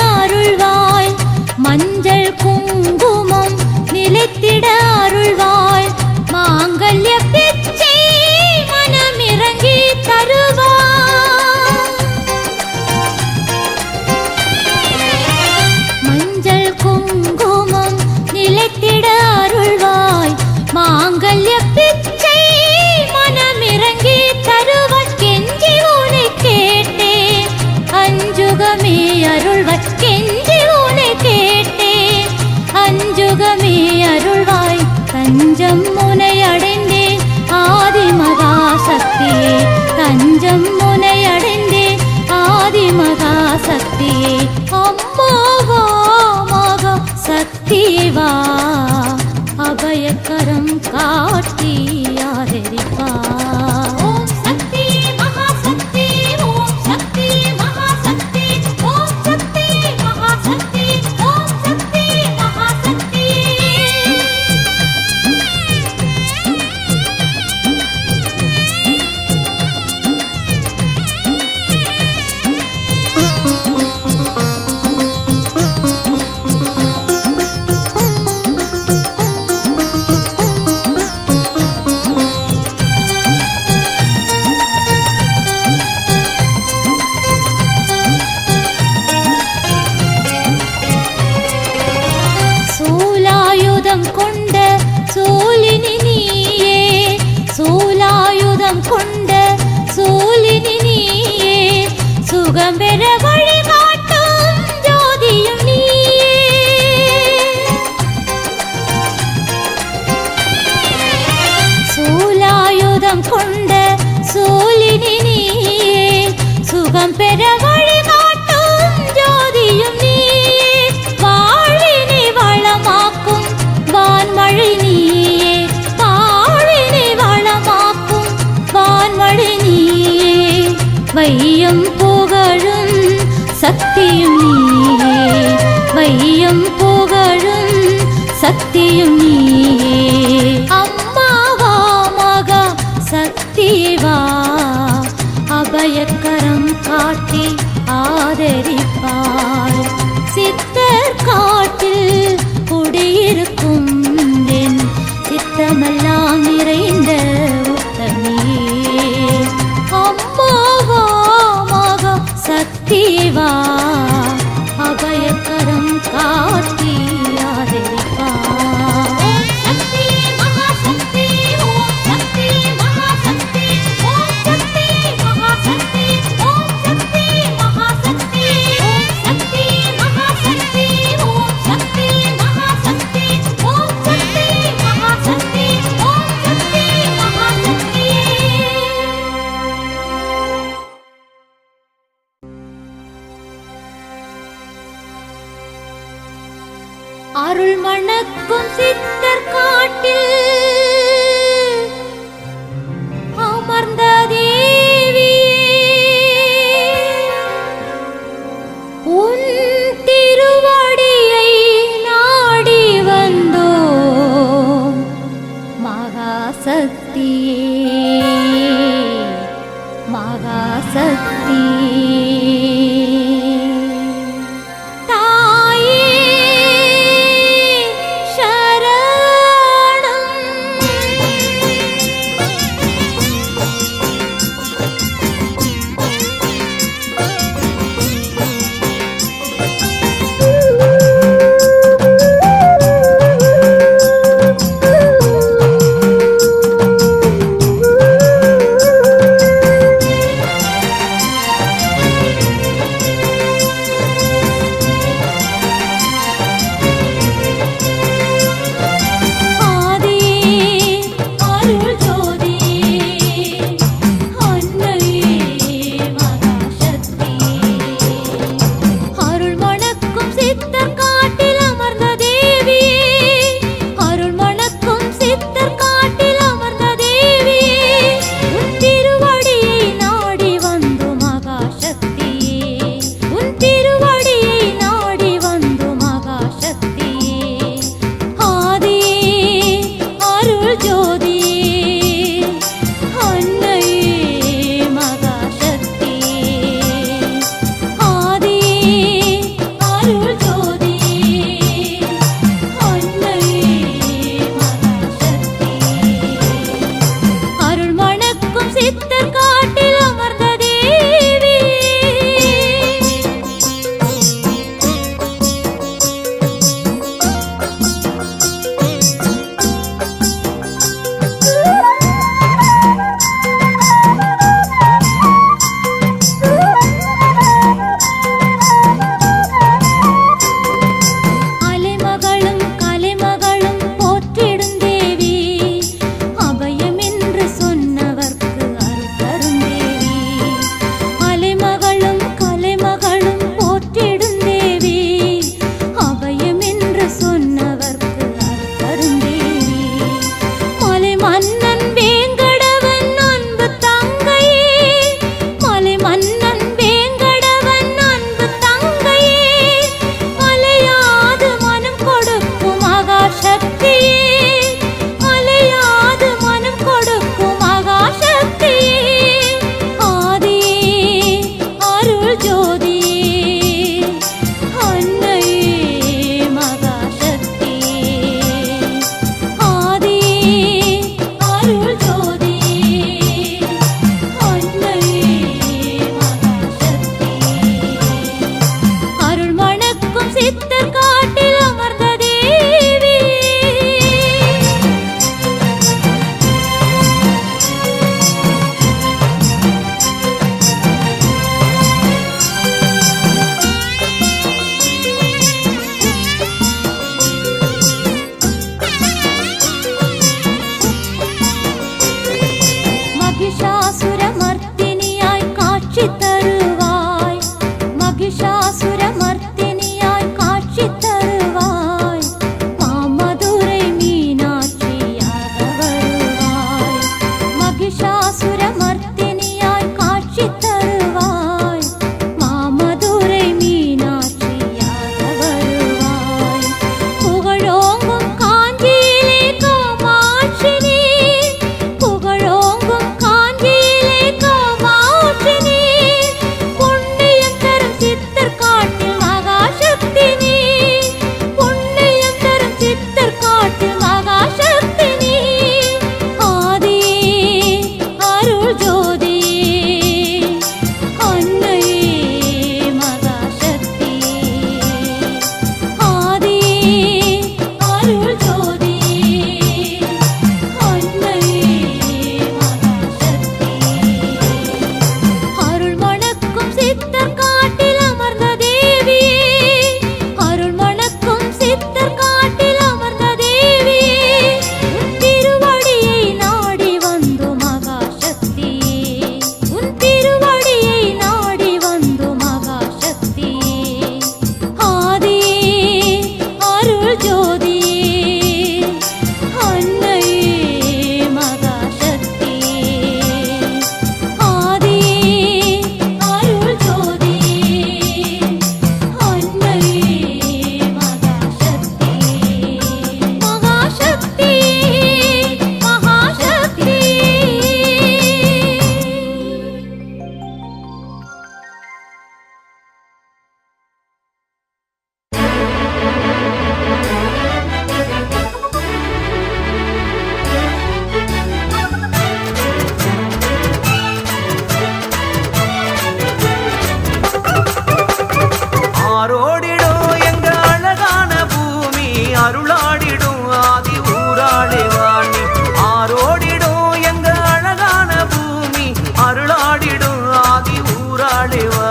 அருள்வாய். மஞ்சள் குங்குமம் நிலைத்திட கரம் காட்டி ஆதரிப்பார்.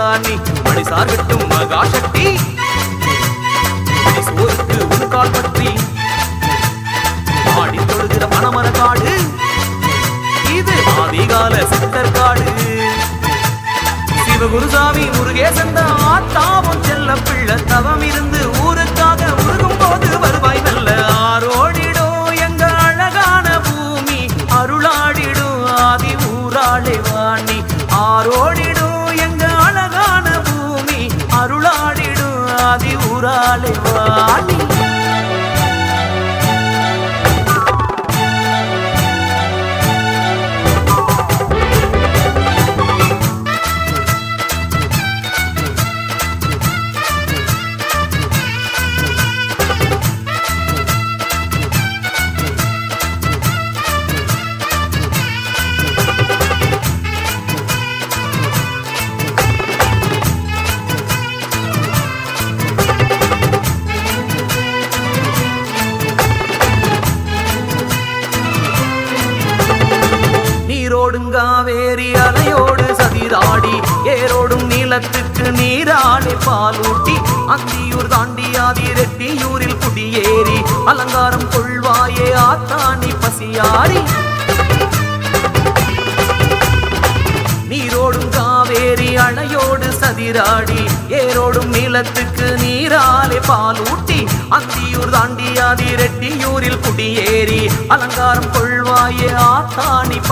சார்கட்டும் மகாசக்தி. சோருக்கு உன் கால் பற்றி. ஆடி தொழுகிற மணமர காடு. இது ஆதிகால சித்தர் காடு. சிவகுருசாமி முருகேசன் ஆத்தாவும் செல்ல பிள்ளை தவம் இருந்து ஊருக்காக உருகும் போது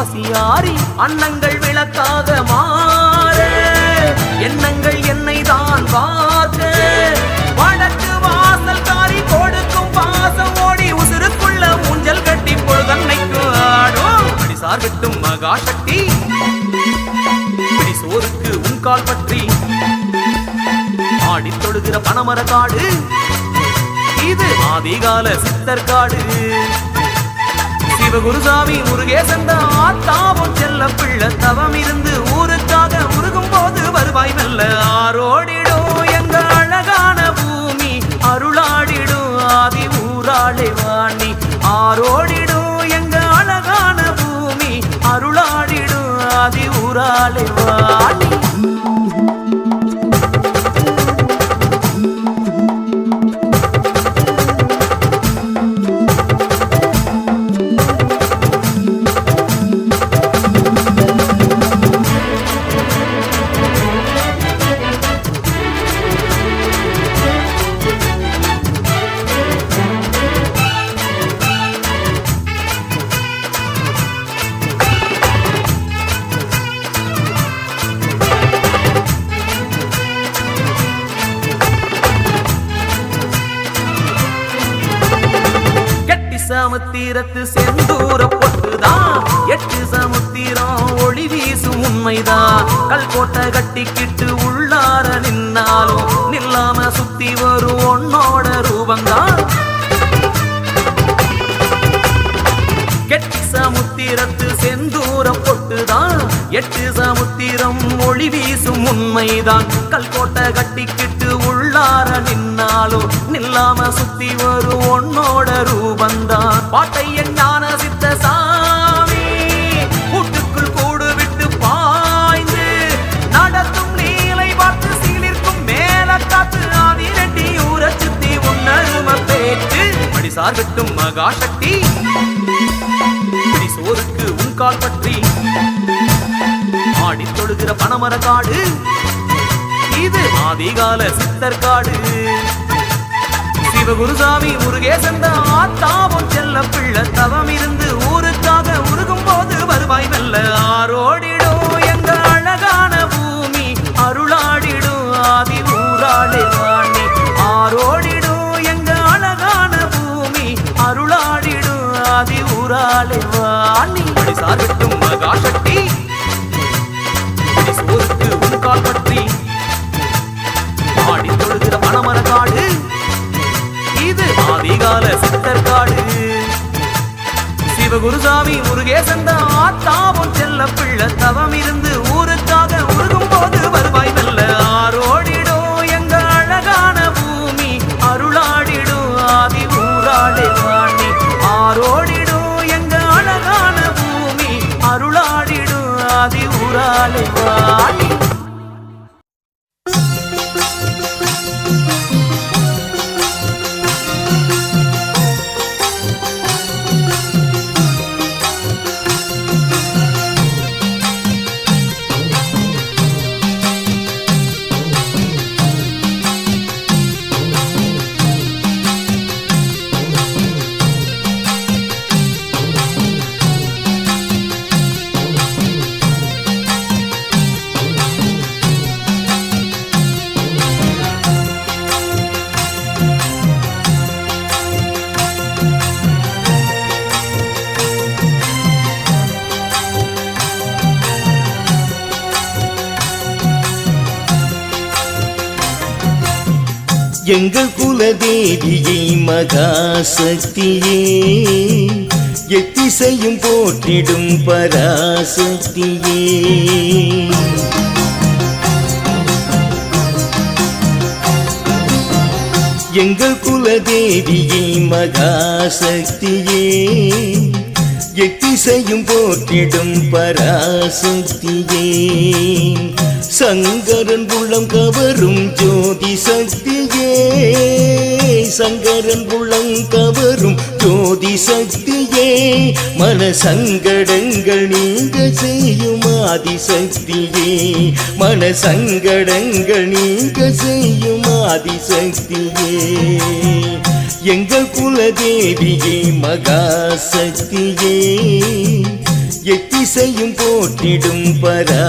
பசியாரி அன்னங்கள் விளக்காக மாற. எண்ணங்கள் என்னை தான் பார்க்க வடக்கு வாசல் காரி கொடுக்கும் பாசம் ஓடி உசுருக்குள்ள ஊஞ்சல் கட்டி பொழுதன்னைக்கு ஆடும். அடி சார்கட்டும் மகாசக்தி. பிடி சோறுக்கு உன் கால் பற்றி. ஆடி தொழுகிற பனமர காடு இது ஆதிகால சித்தர் காடு. சிவகுருசாமி முருகேசன் ஆத்தாவும் செல்ல பிள்ளை தவம் இருந்து ஊருக்காக உருகும் போது வருவாய் நல்ல ஆரோடிடும் எங்க அழகான பூமி அருளாடிடும் ஆதி ஊராளே வாணி. ஆரோடிடும் எங்க அழகான பூமி அருளாடிடும் ஆதி ஊராளே வாணி. சமுத்திரத்து செந்தூரம் பொட்டுதான். எட்டு சமுத்திரம் ஒளி வீசும் உண்மைதான். கல்கோட்டை கட்டிக்கிட்டு உள்ளார நின்னாலும் நில்லாம சுத்தி வரும் உன்னோட ரூபந்தான். பாட்டையன் ஞான சித்த சாமி கூட்டுக்குள் கூடு விட்டு பாய்ந்து நடத்தும் நீலை பார்த்து சீலிருக்கும் மேல காத்து ஆதி ரெட்டி ஊர சுத்தி உன்னரும பேச்சு. மடி சார்கட்டும் மகாசக்தி. சோருக்கு உங்கால் பற்றி. ஆடி தொழுகிற பனமர காடு. இது ஆதிகால சித்தர் காடு. சிவகுருசாமி முருகேசன் ஆத்தாவும் செல்ல பிள்ளை. தவம் இருந்து ஊருக்காக உருகும் போது வருவாய் நல்ல வாணி மகாசக்தி அடி சோறுக்கு உன் கால் பற்றி. ஆடி தொழுகிற பனமர காடு. இது ஆதிகால சித்தர் காடு. சிவகுருசாமி முருகேசன் ஆத்தாவும் செல்ல பிள்ளை தவம் இருந்து அருளாடிடும் எங்கள் குலதேவியை மகாசக்தியே எத்திசையும் போற்றிடும் பராசக்தியே. எங்கள் குலதேவியை மகாசக்தியே எத்திசையும் போற்றிடும் பராசக்தியே. சங்கரன் உள்ளம் கவரும் ஜோதி சக்தியே. சங்கரன் உள்ளம் கவரும் ஜோதி சக்தியே. மன சங்கடங்கள் நீங்க செய்யும் ஆதிசக்தியே. மன சங்கடங்கள் நீங்க செய்யும் ஆதிசக்தியே. எங்கள் குலதேவியே மகாசக்தியே எத்திசையும் போட்டிடும் பராசக்தியே.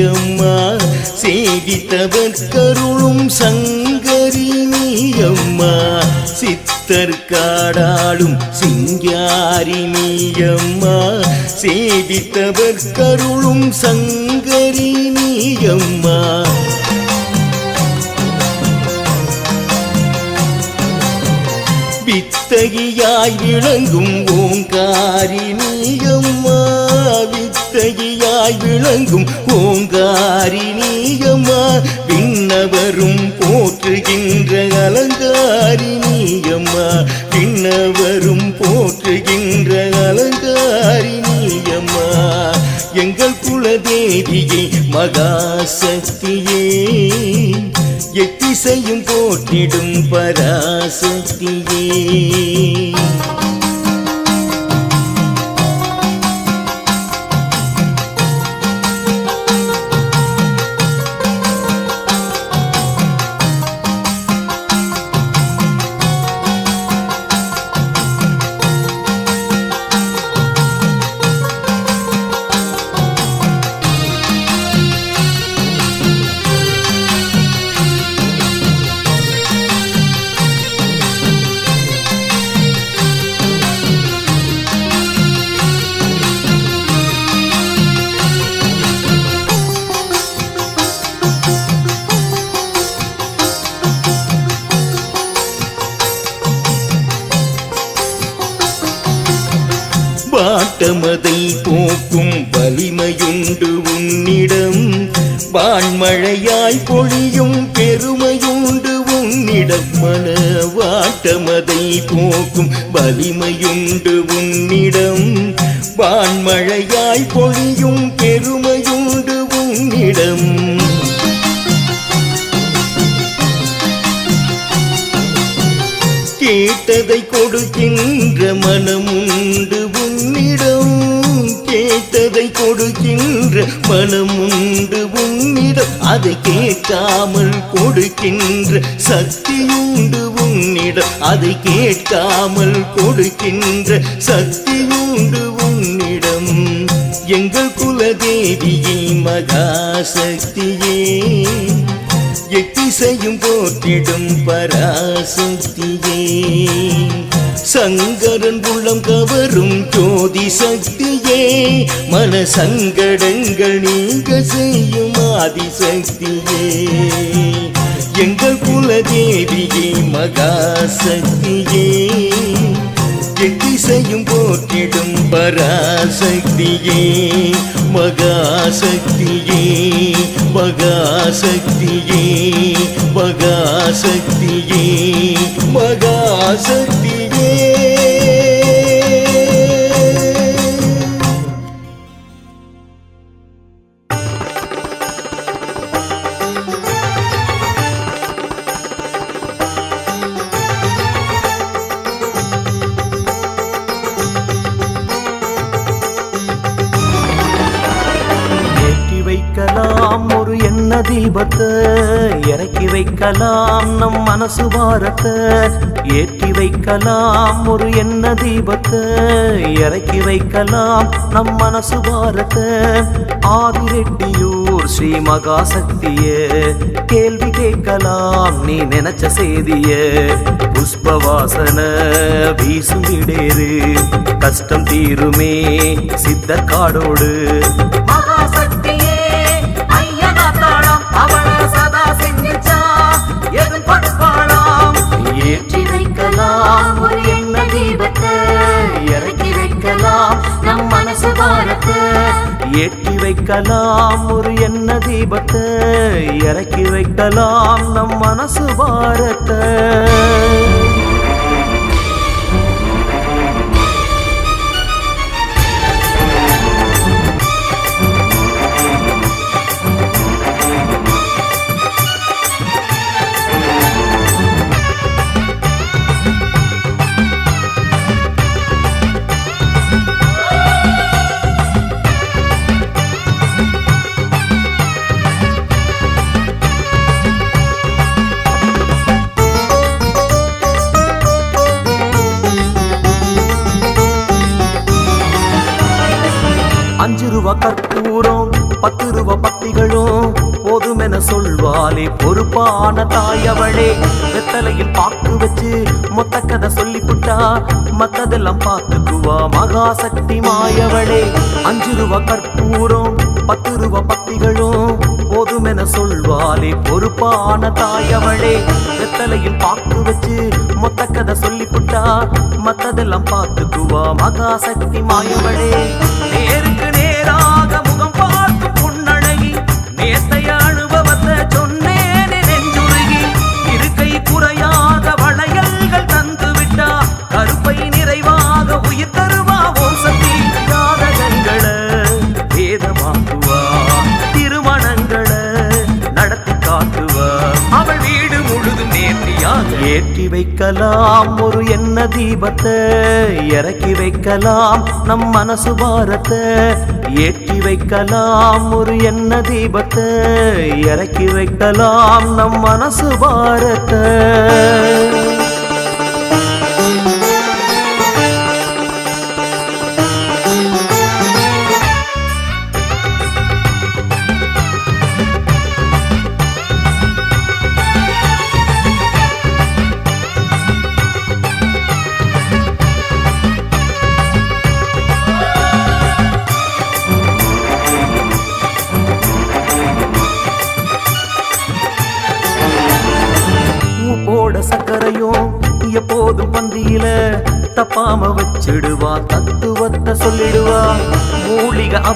நீயம்மா சேவித்தவர் கருளும் சங்கரி நீயம்மா சித்தர் காடாளும் சிங்காரி நீயம்மா சேவித்தவர் கருளும் சங்கரி நீயம்மா வித்தகியாய் விளங்கும் ஓங்காரி நீயம்மா வித்தகியாய் விளங்கும் ஓங்காரி நீயம்மா விண்ணவரும் போற்றுகின்ற அலங்காரி நீயம்மா விண்ணவரும் போற்றுகின்ற அலங்காரி நீயம்மா. எங்கள் குலதேவியே மகாசக்தியே எத்திசையும் போற்றிடும் பராசக்தியே. வாட்டமதை போக்கும் வலிமையுண்டு உன்னிடம். வான்மழையாய் பொழியும் பெருமையுண்டு உன்னிடம். மனவாட்டமதை போக்கும் வலிமையுண்டு உன்னிடம். வான்மழையாய் பொழியும் பெருமையுண்டு உன்னிடம். கேட்டதை கொடுக்கின்ற மனமுண்டு கொடுக்கின்ற பலம் உண்டு உன்னிடம். அதை கேட்காமல் கொடுக்கின்ற சக்தி உண்டு உன்னிடம். அதை கேட்காமல் கொடுக்கின்ற சக்தி உண்டு உன்னிடம். எங்கள் குலதேவியே மகாசக்தியே எத்திசையும் போற்றிடும் பராசக்தியே. சங்கரன் உள்ளம் கவரும் ஜோதி சக்தியே மன சங்கடங்கள் நீங்க செய்யும் ஆதிசக்தியே. எங்கள் குலதேவியே மகாசக்தியே எத்திசையும் போற்றிடும் பராசக்தியே மகாசக்தியே மகாசக்தியே மகாசக்தியே மகாசக்தியே. தீபத்தை இறக்கி வைக்கலாம் நம் மனசு பாரத்தை. ஏற்றி வைக்கலாம் ஒரு எண்ண தீபத்தை. இறக்கி வைக்கலாம் நம் மனசு பாரத்தை. ஆதிரெட்டியூர் ஸ்ரீ மகாசக்திய கேள்வி கேட்கலாம் நீ நினைச்ச செய்திய. புஷ்ப வாசன வீசும் கஷ்டம் தீருமே சித்த காடோடு. நம் மனசு ஏற்றி வைக்கலாம் ஒரு என்ன தீபத்தை இறக்கி வைக்கலாம் நம் மனசு பாரத்தை. சொல்வாளே பொறுப்பான தாயவளே வெத்தலையில் பாக்கு வச்சு மொத்த கதை சொல்லிப்புட்டா மத்ததெல்லாம் பார்த்துக்குவா மகாசக்தி மாயவளே. அஞ்சு ரூபா கற்பூரம் பத்து ரூபா பத்திகளும் போதுமென சொல்வாளே பொறுப்பான தாயவளே வெத்தலையில் பாக்கு வச்சு மொத்த கதை சொல்லிப்புட்டா மத்ததெல்லாம் பார்த்துக்குவா மகாசக்தி மாயவளே. நேருக்கு நேராக முகம் பார்க்கும் புன்னழகி நேத்தைய கருப்பை நிறைவாக உயிர் தருவா ஓம் சக்தி. ஜாதகங்களை வேதமாக்குவா திருமணங்களை நடத்தி காட்டுவா. அவள் வீடு முழுதும் நேர்த்தியாக ஏற்றி வைக்கலாம் ஒரு என்ன தீபத்தை இறக்கி வைக்கலாம் நம் மனசு பாரத்தை. ஏற்றி வைக்கலாம் ஒரு என்ன தீபத்தை இறக்கி வைக்கலாம் நம் மனசு பாரத்தை.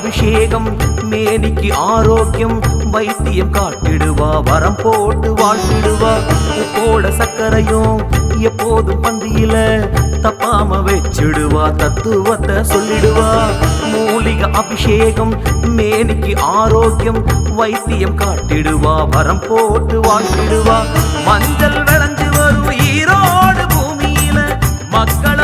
அபிஷேகம். மேனிக்கு ஆரோக்கியம். வைத்தியம் காட்டிடுவா. வரம் போட்டு வாழ்த்திடுவா. போட சக்கரையும் எப்போதும் பந்தியில தப்பாம வச்சிடுவா. தத்துவத்தை சொல்லிடுவா. மூலிக அபிஷேகம். மேனிக்கு ஆரோக்கியம். வைத்தியம் காட்டிடுவா. வரம் போட்டு வாழ்த்திடுவா. மஞ்சள் விளைஞ்சு வரும் ஈரோடு பூமியில. மக்கள்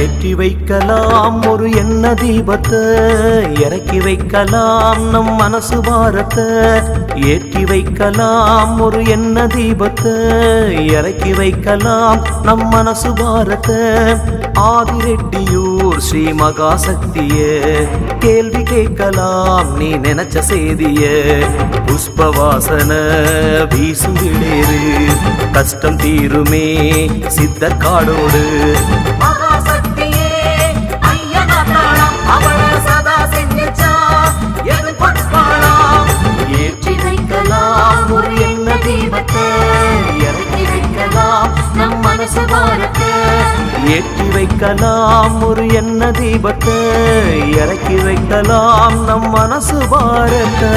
ஏற்றி வைக்கலாம் ஒரு என்ன தீபத்தை இறக்கி வைக்கலாம் நம் மனசு பாரத்தை. ஏற்றி வைக்கலாம் ஒரு என்ன தீபத்தை இறக்கி வைக்கலாம் நம் மனசு பாரத்தை. ஆதிரெட்டியூர் ஸ்ரீ மகாசக்திய கேள்வி கேட்கலாம் நீ நினைச்ச செய்திய. புஷ்ப வாசன வீசும் கஷ்டம் தீருமே சித்த காடோடு தீபத்தை இறக்கி வைக்கலாம் நம் மனசு பாரத்தை ஏற்றி வைக்கலாம் ஒரு என்ன தீபத்தை இறக்கி வைக்கலாம் நம் மனசு பாரத்தை